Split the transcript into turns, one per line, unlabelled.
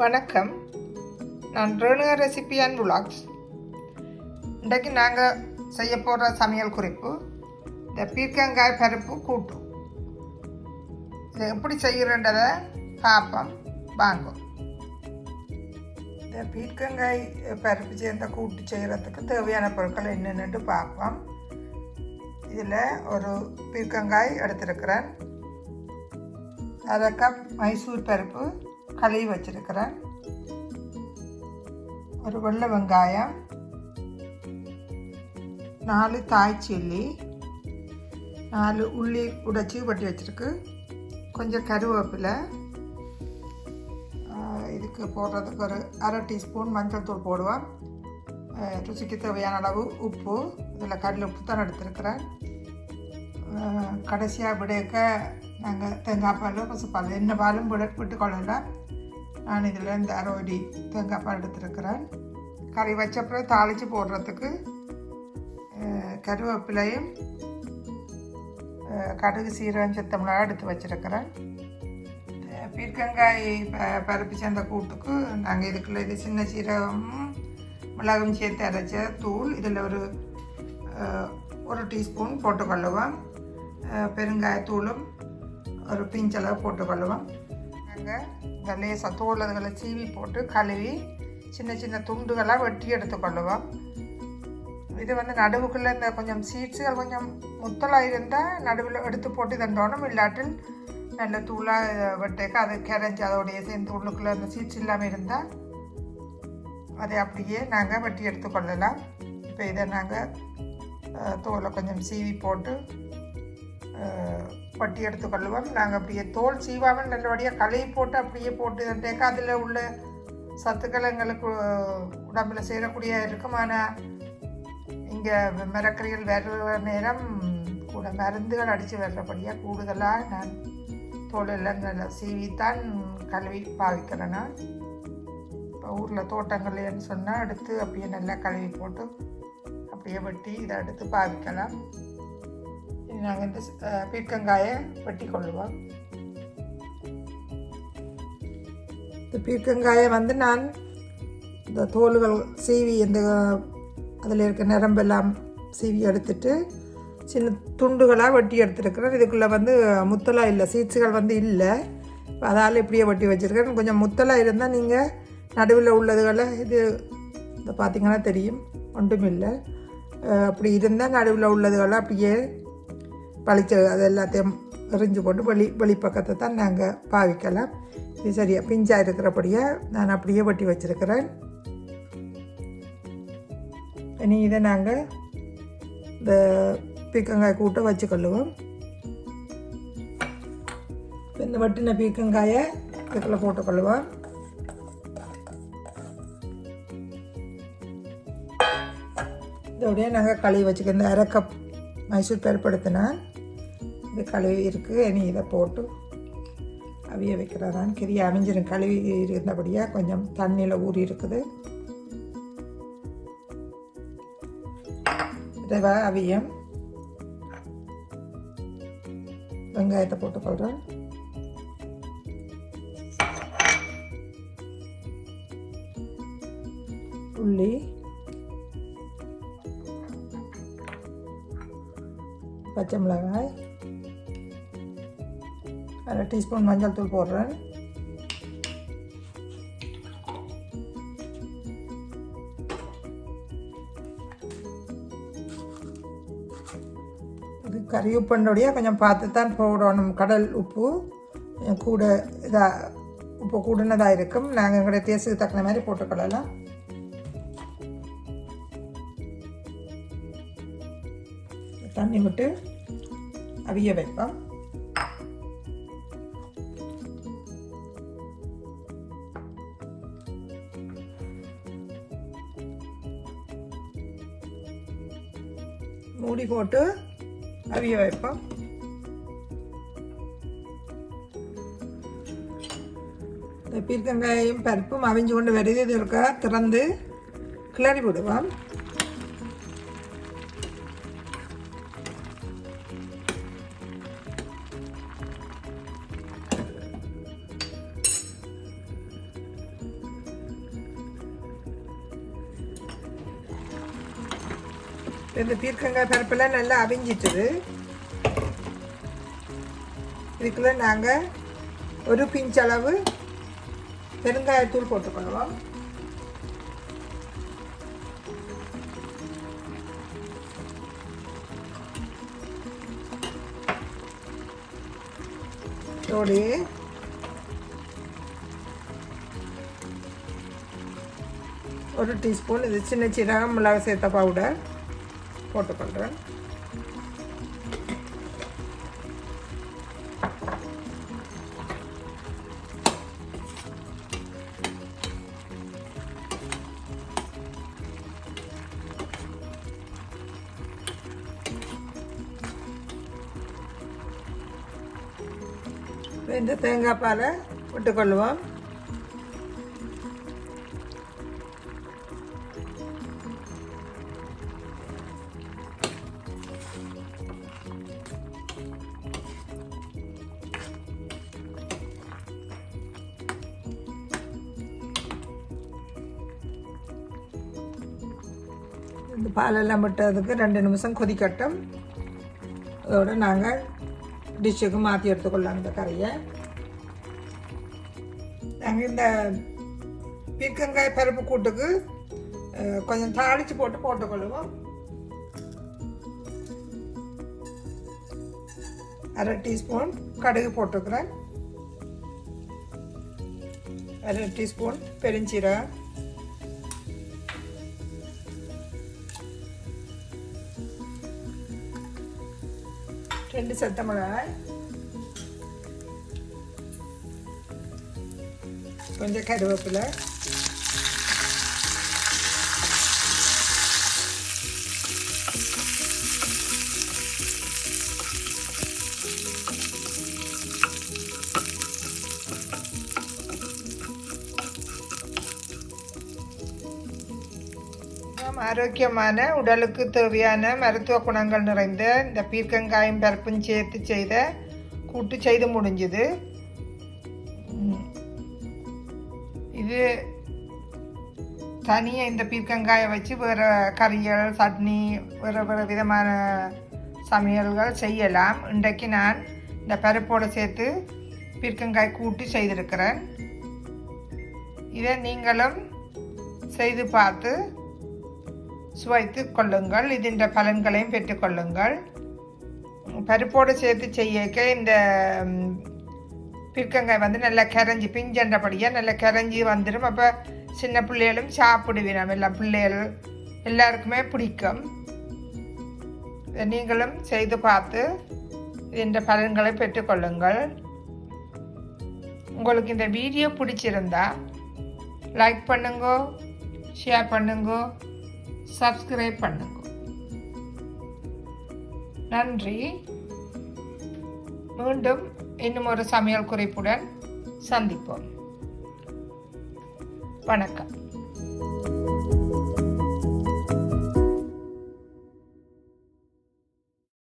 வணக்கம். நான் Renuka recipe and புலாக்ஸ் இன்றைக்கு நாங்கள் செய்ய போகிற சமையல் குறிப்பு இந்த பீர்க்கங்காய் பருப்பு கூட்டு. இதை எப்படி செய்கிறன்றதை பார்ப்போம் வாங்கும் இந்த பீர்க்கங்காய் பருப்பு சேர்ந்த கூட்டு செய்கிறதுக்கு தேவையான பொருட்கள் என்னென்னு பார்ப்போம் இதில் ஒரு பீர்க்கங்காய் எடுத்திருக்கிறேன். அரை கப் மைசூர் பருப்பு கழுவி வச்சிருக்கிறேன். ஒரு வெள்ளை வெங்காயம் நாலு தாய் சில்லி நாலு உள்ளி உடைச்சி வட்டி வச்சுருக்கு. கொஞ்சம் கருவேப்பிலை இதுக்கு போடுறதுக்கு ஒரு அரை டீஸ்பூன் மஞ்சள் தூள் போடுவேன். ருசிக்கு தேவையான அளவு உப்பு இதில் கடல் உப்பு தான் எடுத்திருக்கிறேன். கடைசியாக விடையக்க நாங்கள் தேங்காய் பால் பசுப்பால் என்ன பாலும் விட விட்டுக்கொள்ளலாம் நான் இதில் இந்த அரோடி தேங்காய் பால் எடுத்திருக்கிறேன். கறி வச்சப்புறம் தாளித்து போடுறதுக்கு கருவேப்பிலையும் கடுகு சீரகம் சித்தமிளகா எடுத்து வச்சுருக்கிறேன். பீர்க்கங்காய் ப- பருப்பு சேர்ந்த கூட்டுக்கு நாங்கள் இதுக்குள்ள இது சின்ன சீரகமும் மிளகும் சேர்த்து அரைச்ச தூள் இதில் ஒரு ஒரு டீஸ்பூன் போட்டுக்கொள்ளுவோம். கொள்ளுவோம் பெருங்காயத்தூளும் ஒரு பிஞ்சளவு போட்டுக்கொள்ளுவோம் நாங்கள் இந்த லேசாக தோல் அதுகளை சீவி போட்டு கழுவி சின்ன சின்ன துண்டுகளாக வெட்டி எடுத்துக்கொள்ளுவோம் இது வந்து நடுவுக்குள்ளே இந்த கொஞ்சம் சீட்ஸுகள் கொஞ்சம் முத்தலாக இருந்தால் நடுவில் எடுத்து போட்டு தண்டோனும் இல்லாட்டில் நல்ல தூளாக வெட்டேக்க அது கரைஞ்சி அதோடைய சேர்ந்து உள்ளுக்குள்ளே அந்த சீட்ஸ் இல்லாமல் இருந்தால் அதை அப்படியே நாங்கள் வெட்டி எடுத்துக்கொள்ளலாம் இப்போ இதை நாங்கள் தோலை கொஞ்சம் சீவி போட்டு பட்டி வட்டி நாங்கள் அப்படியே தோல் சீவாமல் நல்லபடியாக கழுவி போட்டு அப்படியே போட்டு தண்டேக்க அதில் உள்ள சத்துக்கள் எங்களுக்கு உடம்பில் சேரக்கூடிய இருக்கும் ஆனால் இங்கே மரக்கறிகள் வர்ற நேரம் கூட மருந்துகள் அடித்து வர்றபடியாக கூடுதலாக நான் தோல் எல்லாம் நல்லா சீவித்தான் கழுவி பாவிக்கிறேன் நான். இப்போ ஊரில் தோட்டங்கள்லன்னு சொன்னால் எடுத்து அப்படியே நல்லா கழுவி போட்டு அப்படியே வெட்டி இதை எடுத்து பாவிக்கலாம். நாங்கள் இந்த பீர்க்கங்காயை வெட்டி கொள்ளுவோம் இந்த பீர்க்கங்காயை வந்து நான் இந்த தோல்கள் சீவி இந்த அதில் இருக்க நரம்பெல்லாம் சீவி எடுத்துட்டு சின்ன துண்டுகளாக வெட்டி எடுத்துருக்கிறேன். இதுக்குள்ளே வந்து முத்தலாக இல்லை சீட்ஸுகள் வந்து இல்லை. அதால் இப்படியே வெட்டி வச்சுருக்கேன் கொஞ்சம் முத்தலாக இருந்தால் நீங்கள் நடுவில் உள்ளதுகளை இது இதை பார்த்தீங்கன்னா தெரியும். ஒன்றும் இல்லை அப்படி இருந்தால் நடுவில் உள்ளதுகளை அப்படியே பழிச்சு அது எல்லாத்தையும் எறிஞ்சு போட்டு வெளி வெளிப்பக்கத்தை தான் நாங்கள் பாவிக்கலாம். இது சரியாக பிஞ்சாக இருக்கிறபடியே நான் அப்படியே வெட்டி வச்சுருக்கிறேன். இனி இதை நாங்கள் இந்த பீக்கங்காய் கூட்ட வச்சுக்கொள்ளுவோம். இந்த வட்டின பீக்கங்காயை இதுக்குள்ள போட்டுக்கொள்ளுவோம். இதோடய நாங்கள் கழுவி வச்சுக்க இந்த அரை கப் மைசூர் பருப்படுத்தினா இது கழுவி இருக்குது இனி இதை போட்டு அவிய வைக்கிறதான் கறி அவிஞ்சிடும் கழுவி இருந்தபடியாக கொஞ்சம் தண்ணியில் ஊறி இருக்குது. இதை அவியம். வெங்காயத்தை போட்டுக்கொள்கிறேன் உள்ளி பச்சை மிளகாய். அரை டீஸ்பூன் மஞ்சள் தூள் போடுறேன். இது கறி உப்புண்டோடைய கொஞ்சம் பார்த்து தான் போடணும். கடல் உப்பு கூட இதாக உப்பு கூடுனதாக இருக்கும். நாங்கள் எங்களுடைய டேஸ்ட்டுக்கு தக்கன மாதிரி போட்டுக்கொள்ளலாம். தண்ணி விட்டு அவிய வைப்போம். மூடி போட்டு அவிய வைப்போம். இந்த பீர்க்கங்காயும் பருப்பும் அவிஞ்சு கொண்டு வருது இது திறந்து கிளறி விடுவோம் இந்த பீர்க்கங்காய் பருப்பெல்லாம் நல்லா அவிஞ்சிட்டுது. இதுக்குள்ள நாங்கள் ஒரு பிஞ்ச் அளவு பெருங்காயத்தூள் போட்டுக்கொள்வோம் இதோடையே ஒரு டீஸ்பூன் இது சின்ன சீரகம் மிளகு சேர்த்த பவுடர் போட்டுக்கொள்கிறேன் இந்த தேங்காய் பாலை விட்டுக்கொள்வோம். இந்த பாலெல்லாம் விட்டதுக்கு ரெண்டு நிமிஷம் கொதிக்கட்டும். அதோட நாங்கள் டிஷ்ஷுக்கு மாற்றி எடுத்துக்கொள்ளலாம் இந்த கறியை. நாங்கள் இந்த பீர்க்கங்காய் பருப்பு கூட்டுக்கு கொஞ்சம் தாளித்து போட்டு போட்டுக்கொள்ளுவோம் அரை டீஸ்பூன் கடுகு போட்டுக்கிறேன். அரை டீஸ்பூன் பெருஞ்சீரகம். ரெண்டு சத்த மிளகாய். கொஞ்சம் கருவேப்பிலை. நாம் ஆரோக்கியமான உடலுக்கு தேவையான மருத்துவ குணங்கள் நிறைந்த இந்த பீர்க்கங்காயும் பருப்பும் சேர்த்து செய்த கூட்டு செய்து முடிஞ்சுது. இது தனியாக இந்த பீர்க்கங்காயை வச்சு வேறு கறிகள் சட்னி வேறு வேறு விதமான சமையல்கள் செய்யலாம். இன்றைக்கு நான் இந்த பருப்போடு சேர்த்து பீர்க்கங்காய் கூட்டு செய்திருக்கிறேன். இதை நீங்களும் செய்து பார்த்து சுவைத்து கொள்ளுங்கள். இதின்ற பலன்களையும் பெற்றுக்கொள்ளுங்கள் பருப்போடு சேர்த்து செய்யக்க இந்த பிற்கங்காய் வந்து நல்லா கரைஞ்சி பிஞ்சன்றபடியாக நல்லா கரைஞ்சி வந்துடும் அப்போ சின்ன பிள்ளைகளும் சாப்பிடுவினோம் எல்லாம் பிள்ளைகள் எல்லாருக்குமே பிடிக்கும். நீங்களும் செய்து பார்த்து இந்த பலன்களை பெற்றுக்கொள்ளுங்கள் உங்களுக்கு இந்த வீடியோ பிடிச்சிருந்தா லைக் பண்ணுங்க ஷேர் பண்ணுங்க சப்ஸ்கிரைப் பண்ணுங்க. நன்றி. மீண்டும் இன்னும் ஒரு சமையல் குறிப்புடன் சந்திப்போம். வணக்கம்.